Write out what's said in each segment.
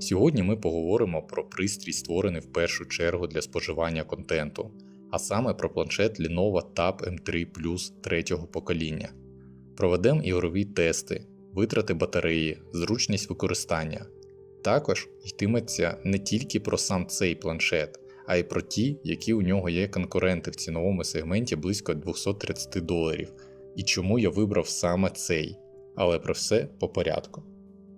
Сьогодні ми поговоримо про пристрій, створений в першу чергу для споживання контенту, а саме про планшет Lenovo Tab M3 Plus третього покоління. Проведемо ігрові тести, витрати батареї, зручність використання. Також йтиметься не тільки про сам цей планшет, а й про ті, які у нього є конкуренти в ціновому сегменті близько 230 доларів, і чому я вибрав саме цей. Але про все по порядку.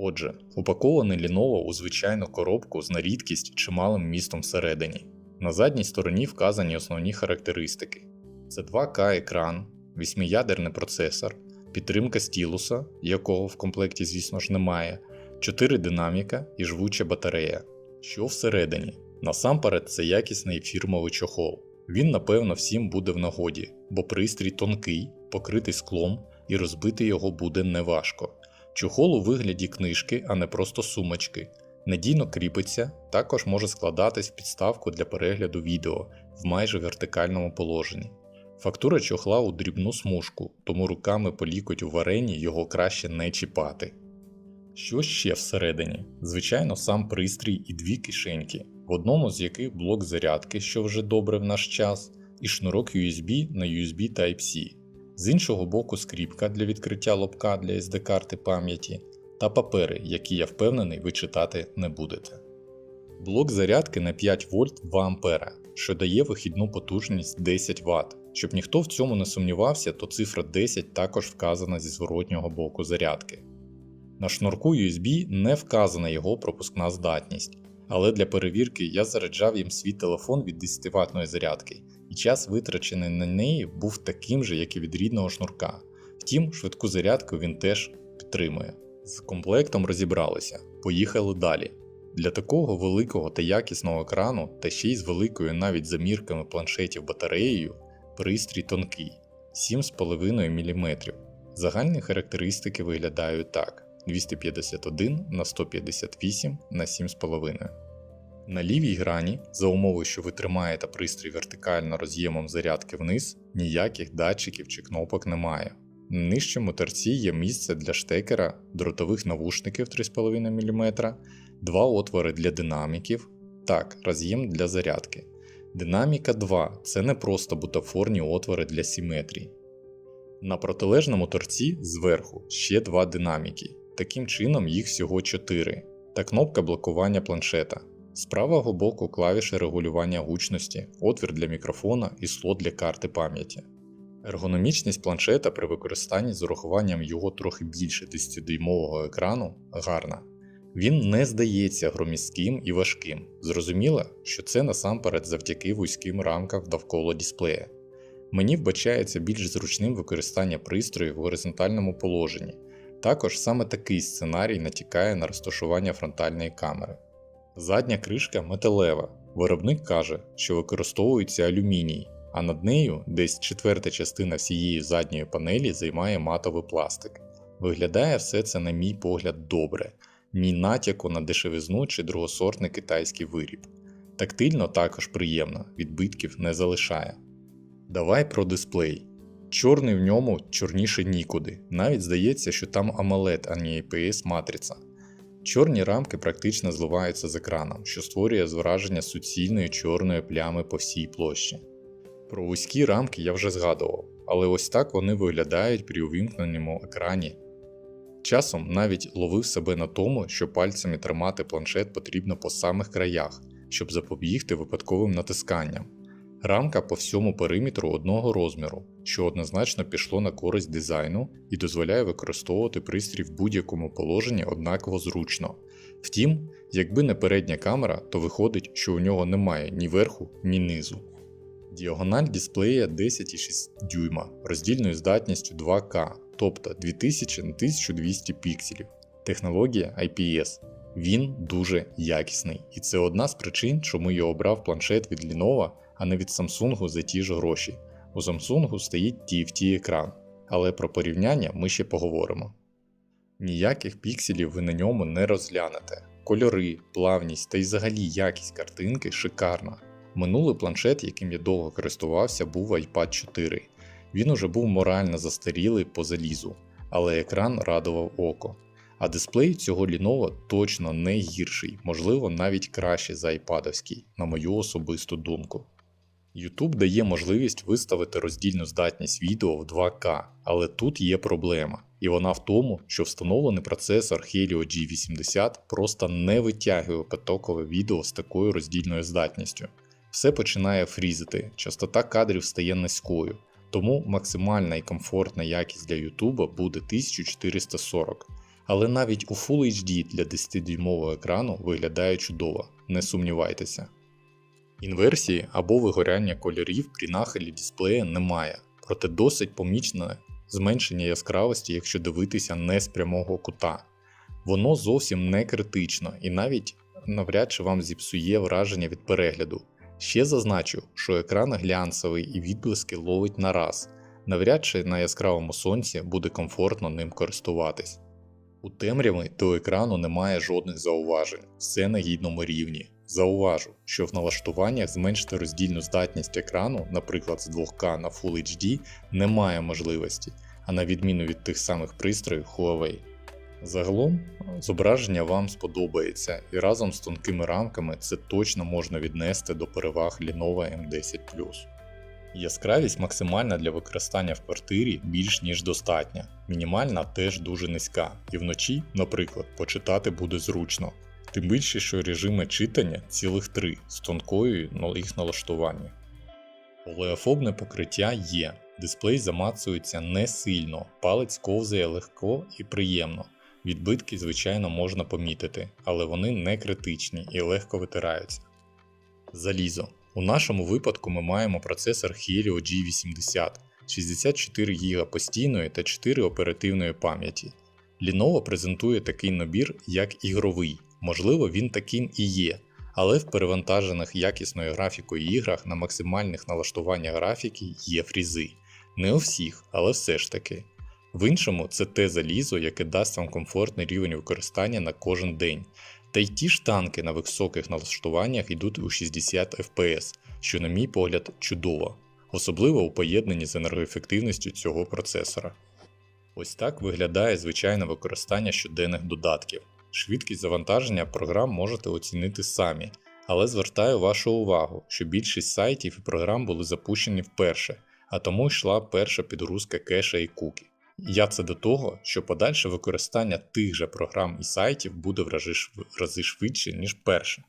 Отже, упакований Lenovo у звичайну коробку з на рідкість чималим містом всередині. На задній стороні вказані основні характеристики: це 2К екран, 8-ядерний процесор, підтримка стілуса, якого в комплекті, звісно ж, немає, 4 динаміка і жвуча батарея. Що всередині? Насамперед, це якісний фірмовий чохол. Він, напевно, всім буде в нагоді, бо пристрій тонкий, покритий склом, і розбити його буде неважко. Чохол у вигляді книжки, а не просто сумочки. Надійно кріпиться, також може складатись в підставку для перегляду відео в майже вертикальному положенні. Фактура чохла у дрібну смужку, тому руками по лікоть у варені його краще не чіпати. Що ще всередині? Звичайно, сам пристрій і дві кишеньки, в одному з яких блок зарядки, що вже добре в наш час, і шнурок USB на USB Type-C. З іншого боку, скріпка для відкриття лобка для SD карти пам'яті та папери, які я впевнений ви читати не будете. Блок зарядки на 5 вольт 2 А, що дає вихідну потужність 10 Вт. Щоб ніхто в цьому не сумнівався, то цифра 10 також вказана зі зворотнього боку зарядки. На шнурку USB не вказана його пропускна здатність, але для перевірки я заряджав їм свій телефон від 10 ватної зарядки, і час витрачений на неї був таким же, як і від рідного шнурка. Втім, швидку зарядку він теж підтримує. З комплектом розібралися, поїхали далі. Для такого великого та якісного екрану, та ще й з великою навіть замірками планшетів батареєю, пристрій тонкий 7,5 мм. Загальні характеристики виглядають так: 251 на 158 на 7,5. На лівій грані, за умови, що ви тримаєте пристрій вертикально роз'ємом зарядки вниз, ніяких датчиків чи кнопок немає. На нижчому торці є місце для штекера, дротових навушників 3,5 мм, два отвори для динаміків, так, роз'єм для зарядки. Динаміка 2 це не просто бутафорні отвори для симетрії. На протилежному торці зверху ще два динаміки, таким чином їх всього 4, та кнопка блокування планшета. З правого боку клавіші регулювання гучності, отвір для мікрофона і слот для карти пам'яті. Ергономічність планшета при використанні з урахуванням його трохи більше 10-дюймового екрану гарна. Він не здається громістким і важким. Зрозуміло, що це насамперед завдяки вузьким рамкам довкола дисплея. Мені вбачається більш зручним використання пристрою в горизонтальному положенні. Також саме такий сценарій натякає на розташування фронтальної камери. Задня кришка металева. Виробник каже, що використовується алюміній, а над нею десь четверта частина всієї задньої панелі займає матовий пластик. Виглядає все це, на мій погляд, добре, ні натяку на дешевизну чи другосортний китайський виріб. Тактильно також приємно, відбитків не залишає. Давай про дисплей. Чорний в ньому чорніше нікуди. Навіть здається, що там AMOLED, а не IPS матриця. Чорні рамки практично зливаються з екраном, що створює зображення суцільної чорної плями по всій площі. Про вузькі рамки я вже згадував, але ось так вони виглядають при увімкненому екрані. Часом навіть ловив себе на тому, що пальцями тримати планшет потрібно по самих краях, щоб запобігти випадковим натисканням. Рамка по всьому периметру одного розміру, що однозначно пішло на користь дизайну і дозволяє використовувати пристрій в будь-якому положенні однаково зручно. Втім, якби не передня камера, то виходить, що у нього немає ні верху, ні низу. Діагональ дисплея 10,6 дюйма роздільною здатністю 2К, тобто 2000 на 1200 пікселів. Технологія IPS. Він дуже якісний, і це одна з причин, чому я обрав планшет від Lenovo, а не від Samsung за ті ж гроші. У Samsung стоїть TFT екран, але про порівняння ми ще поговоримо. Ніяких пікселів ви на ньому не розглянете. Кольори, плавність та й взагалі якість картинки шикарна. Минулий планшет, яким я довго користувався, був iPad 4. Він уже був морально застарілий по залізу, але екран радував око. А дисплей цього Lenovo точно не гірший, можливо навіть кращий за iPadовський, на мою особисту думку. YouTube дає можливість виставити роздільну здатність відео в 2К, але тут є проблема, і вона в тому, що встановлений процесор Helio G80 просто не витягує потокове відео з такою роздільною здатністю. Все починає фрізити, частота кадрів стає низькою, тому максимальна і комфортна якість для YouTube буде 1440. Але навіть у Full HD для 10-дюймового екрану виглядає чудово, не сумнівайтеся. Інверсії або вигоряння кольорів при нахилі дисплея немає, проте досить помічне зменшення яскравості, якщо дивитися не з прямого кута. Воно зовсім не критично і навіть навряд чи вам зіпсує враження від перегляду. Ще зазначу, що екран глянцевий і відблиски ловить на раз, навряд чи на яскравому сонці буде комфортно ним користуватись. У темряві до екрану немає жодних зауважень, все на гідному рівні. Зауважу, що в налаштуваннях зменшити роздільну здатність екрану, наприклад, з 2К на Full HD, немає можливості, а на відміну від тих самих пристроїв Huawei. Загалом, зображення вам сподобається, і разом з тонкими рамками це точно можна віднести до переваг Lenovo M10 Яскравість максимальна для використання в квартирі більш ніж достатня, мінімальна теж дуже низька, і вночі, наприклад, почитати буде зручно. Тим більше, що режими читання цілих три з тонкою їх налаштування. Олеофобне покриття є, дисплей замацується не сильно, палець ковзає легко і приємно. Відбитки, звичайно, можна помітити, але вони не критичні і легко витираються. Залізо. У нашому випадку ми маємо процесор Helio G80, 64 ГБ постійної та 4 оперативної пам'яті. Lenovo презентує такий набір як ігровий, можливо, він таким і є, але в перевантажених якісною графікою іграх на максимальних налаштуваннях графіки є фрізи. Не у всіх, але все ж таки. В іншому це те залізо, яке дасть вам комфортний рівень використання на кожен день. Та й ті ж танки на високих налаштуваннях йдуть у 60 FPS, що, на мій погляд, чудово, особливо у поєднанні з енергоефективністю цього процесора. Ось так виглядає звичайне використання щоденних додатків. Швидкість завантаження програм можете оцінити самі, але звертаю вашу увагу, що більшість сайтів і програм були запущені вперше, а тому йшла перша підгрузка кеша і куки. Я це до того, що подальше використання тих же програм і сайтів буде в рази швидше, ніж перше.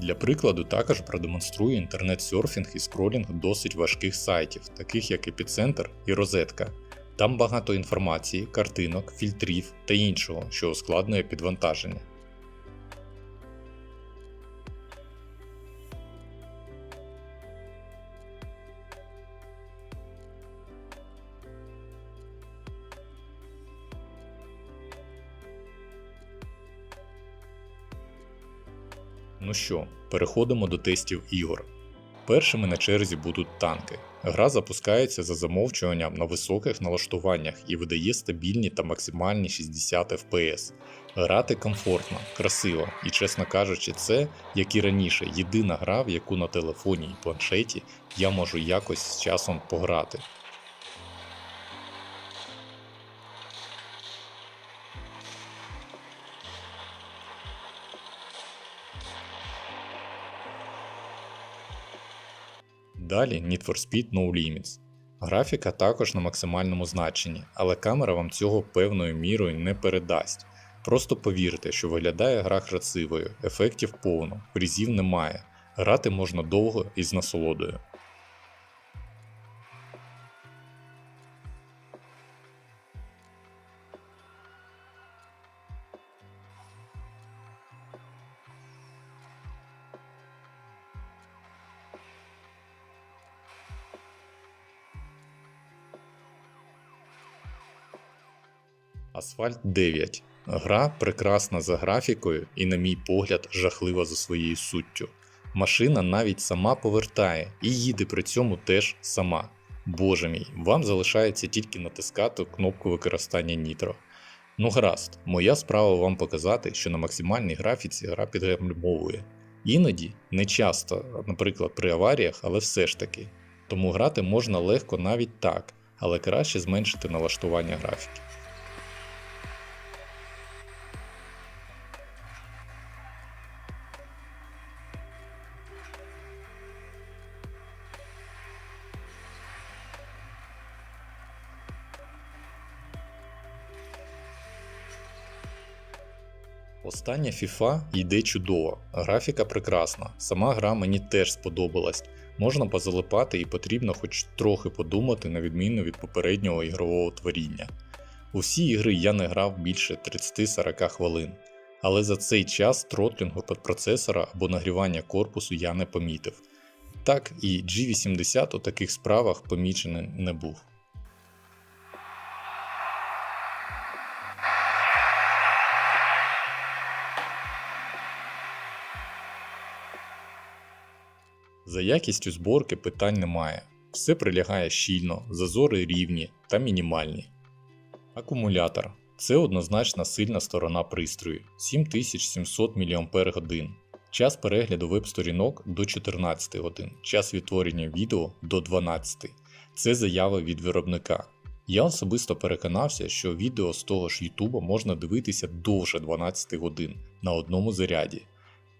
Для прикладу, також продемонструю інтернет-серфінг і скролінг досить важких сайтів, таких як Епіцентр і Розетка. Там багато інформації, картинок, фільтрів та іншого, що ускладнює підвантаження. Ну що, переходимо до тестів ігор. Першими на черзі будуть танки. Гра запускається за замовчуванням на високих налаштуваннях і видає стабільні та максимальні 60 FPS. Грати комфортно, красиво і, чесно кажучи, це, як і раніше, єдина гра, в яку на телефоні і планшеті я можу якось з часом пограти. Далі Need for Speed No Limits. Графіка також на максимальному значенні, але камера вам цього певною мірою не передасть. Просто повірте, що виглядає гра красивою, ефектів повно, фрізів немає, грати можна довго і з насолодою. Асфальт 9. Гра прекрасна за графікою і, на мій погляд, жахлива за своєю суттю. Машина навіть сама повертає і їде при цьому теж сама. Боже мій, вам залишається тільки натискати кнопку використання нітро. Ну гаразд, моя справа вам показати, що на максимальній графіці гра підгальмовує. Іноді, не часто, наприклад, при аваріях, але все ж таки. Тому грати можна легко навіть так, але краще зменшити налаштування графіки. Остання FIFA йде чудово, графіка прекрасна, сама гра мені теж сподобалась. Можна позалипати і потрібно хоч трохи подумати на відміну від попереднього ігрового творіння. У всі ігри я не грав більше 30-40 хвилин, але за цей час тротлінгу подпроцесора або нагрівання корпусу я не помітив. Так і G80 у таких справах помічений не був. За якістю зборки питань немає. Все прилягає щільно, зазори рівні та мінімальні. Акумулятор це однозначно сильна сторона пристрою 7700 мАч. Час перегляду веб-сторінок до 14 годин, час відтворення відео до 12. Це заява від виробника. Я особисто переконався, що відео з того ж YouTube можна дивитися довше 12 годин на одному заряді.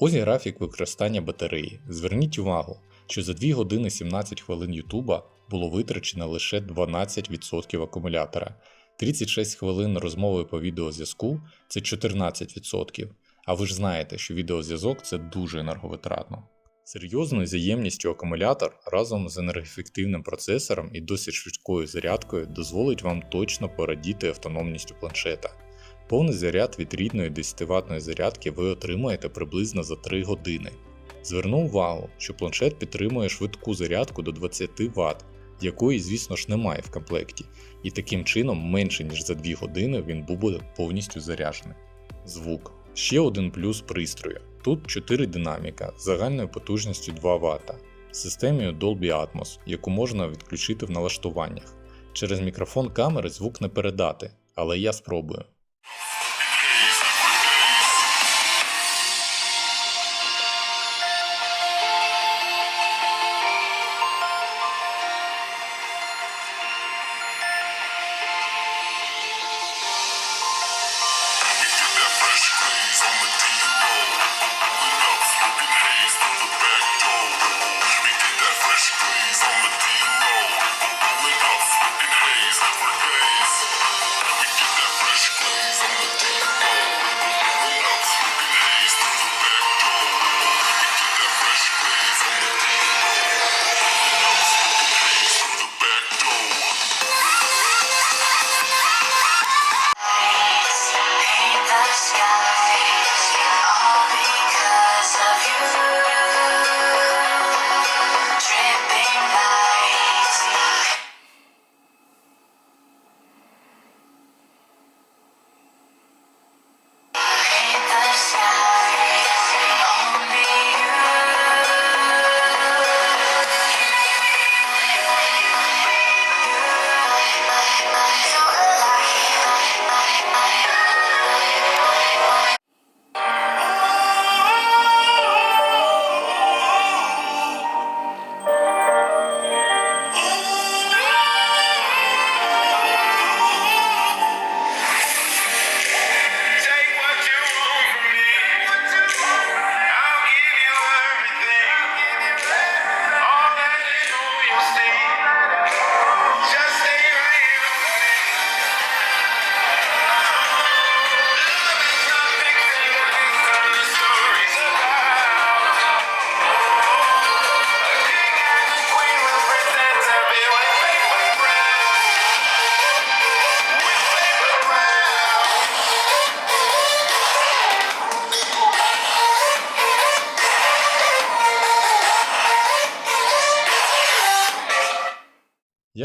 Ось графік використання батареї. Зверніть увагу, що за 2 години 17 хвилин YouTube було витрачено лише 12% акумулятора. 36 хвилин розмови по відеозв'язку це 14%. А ви ж знаєте, що відеозв'язок це дуже енерговитратно. Серйозною заємністю акумулятор разом з енергоефективним процесором і досить швидкою зарядкою дозволить вам точно порадіти автономністю планшета. Повний заряд від рідної 10 ватної зарядки ви отримаєте приблизно за 3 години. Зверну увагу, що планшет підтримує швидку зарядку до 20 Вт, якої, звісно ж, немає в комплекті, і таким чином менше ніж за 2 години він буде повністю заряджений. Звук. Ще один плюс пристрою. Тут 4 динаміка з загальною потужністю 2 Вт, з системою Dolby Atmos, яку можна відключити в налаштуваннях. Через мікрофон камери звук не передати, але я спробую.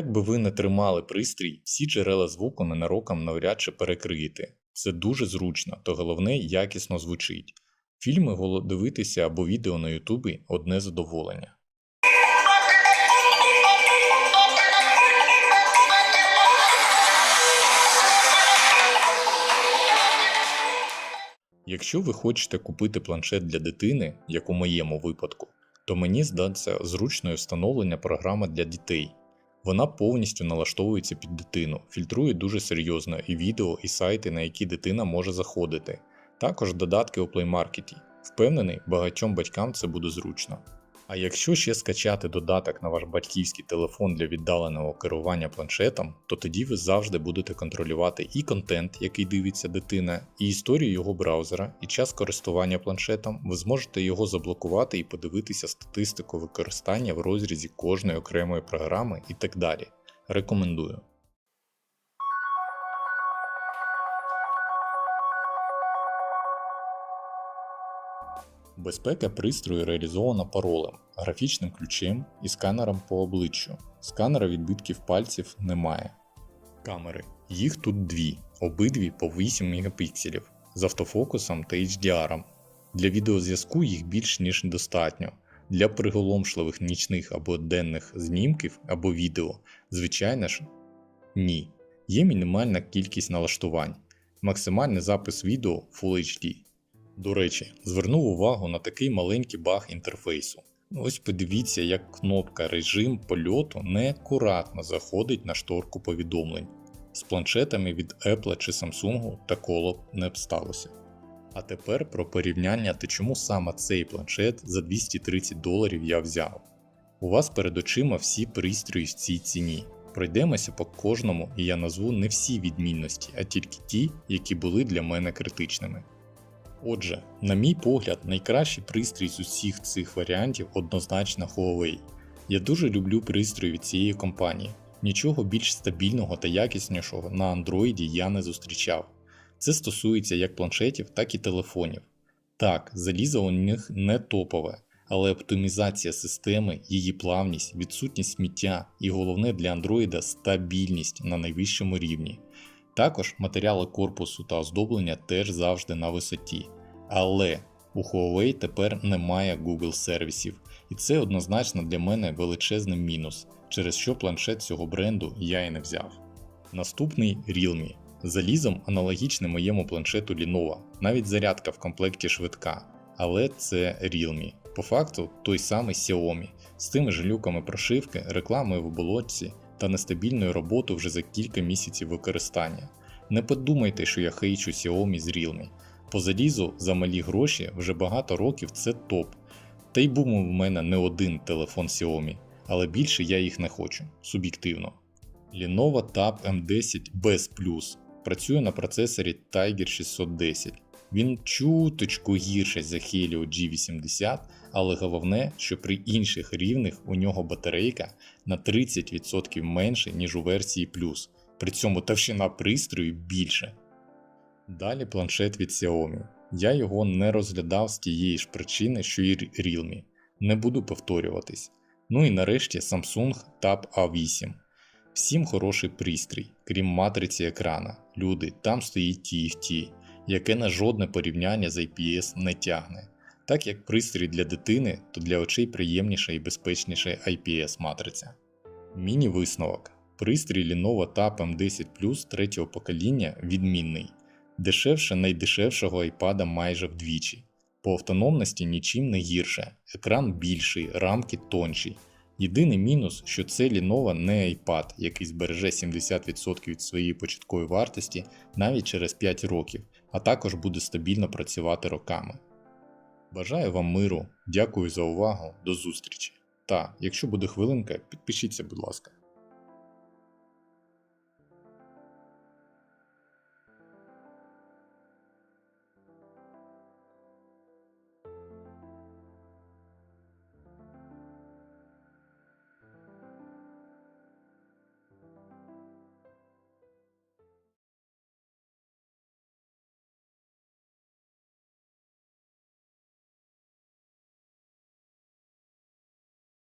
Як би ви не тримали пристрій, всі джерела звуку ненароком навряд чи перекриєте. Це дуже зручно, то головне якісно звучить. Фільми дивитися або відео на Ютубі одне задоволення. Якщо ви хочете купити планшет для дитини, як у моєму випадку, то мені здаться зручною встановлення програми для дітей. Вона повністю налаштовується під дитину, фільтрує дуже серйозно і відео, і сайти, на які дитина може заходити. Також додатки у Play Market. Впевнений, багатьом батькам це буде зручно. А якщо ще скачати додаток на ваш батьківський телефон для віддаленого керування планшетом, то тоді ви завжди будете контролювати і контент, який дивиться дитина, і історію його браузера, і час користування планшетом. Ви зможете його заблокувати і подивитися статистику використання в розрізі кожної окремої програми і так далі. Рекомендую. Безпека пристрою реалізована паролем, графічним ключем і сканером по обличчю. Сканера відбитків пальців немає. Камери. Їх тут дві, обидві по 8 мегапікселів з автофокусом та HDR. Для відеозв'язку їх більш ніж достатньо. Для приголомшливих нічних або денних знімків або відео, звичайно ж, ні. Є мінімальна кількість налаштувань, максимальний запис відео Full HD. До речі, звернув увагу на такий маленький баг інтерфейсу. Ось подивіться, як кнопка режим польоту неакуратно заходить на шторку повідомлень. З планшетами від Apple чи Samsung такого не б сталося. А тепер про порівняння та чому саме цей планшет за 230 доларів я взяв. У вас перед очима всі пристрої в цій ціні. Пройдемося по кожному і я назву не всі відмінності, а тільки ті, які були для мене критичними. Отже, на мій погляд, найкращий пристрій з усіх цих варіантів однозначно Huawei. Я дуже люблю пристрої від цієї компанії. Нічого більш стабільного та якіснішого на Android я не зустрічав. Це стосується як планшетів, так і телефонів. Так, залізо у них не топове, але оптимізація системи, її плавність, відсутність сміття і головне для Android стабільність на найвищому рівні. Також матеріали корпусу та оздоблення теж завжди на висоті. Але у Huawei тепер немає Google сервісів, і це однозначно для мене величезний мінус, через що планшет цього бренду я і не взяв. Наступний Realme. Залізом аналогічне моєму планшету Lenovo, навіть зарядка в комплекті швидка, але це Realme. По факту той самий Xiaomi, з тими ж люками прошивки, рекламою в оболочці та нестабільною роботою вже за кілька місяців використання. Не подумайте, що я хейчу Xiaomi з Realme. По залізу за малі гроші вже багато років це топ. Та й був у мене не один телефон Xiaomi, але більше я їх не хочу, суб'єктивно. Lenovo Tab M10 без плюс працює на процесорі Tiger 610. Він чуточку гірше за Helio G80, але головне, що при інших рівнях у нього батарейка на 30% менше, ніж у версії Plus, при цьому товщина пристрою більше. Далі планшет від Xiaomi. Я його не розглядав з тієї ж причини, що і Realme. Не буду повторюватись. Ну і нарешті Samsung Tab A8. Всім хороший пристрій, крім матриці екрана. Люди, там стоїть TFT, яке на жодне порівняння з IPS не тягне. Так як пристрій для дитини, то для очей приємніша і безпечніша IPS матриця. Міні-висновок. Пристрій Lenovo Tab M10 Plus третього покоління відмінний, дешевше найдешевшого iPad майже вдвічі. По автономності нічим не гірше, екран більший, рамки тонші. Єдиний мінус, що це Lenovo не iPad, який збереже 70% від своєї початкової вартості навіть через 5 років, а також буде стабільно працювати роками. Бажаю вам миру, дякую за увагу, до зустрічі. Та, якщо буде хвилинка, підпишіться, будь ласка.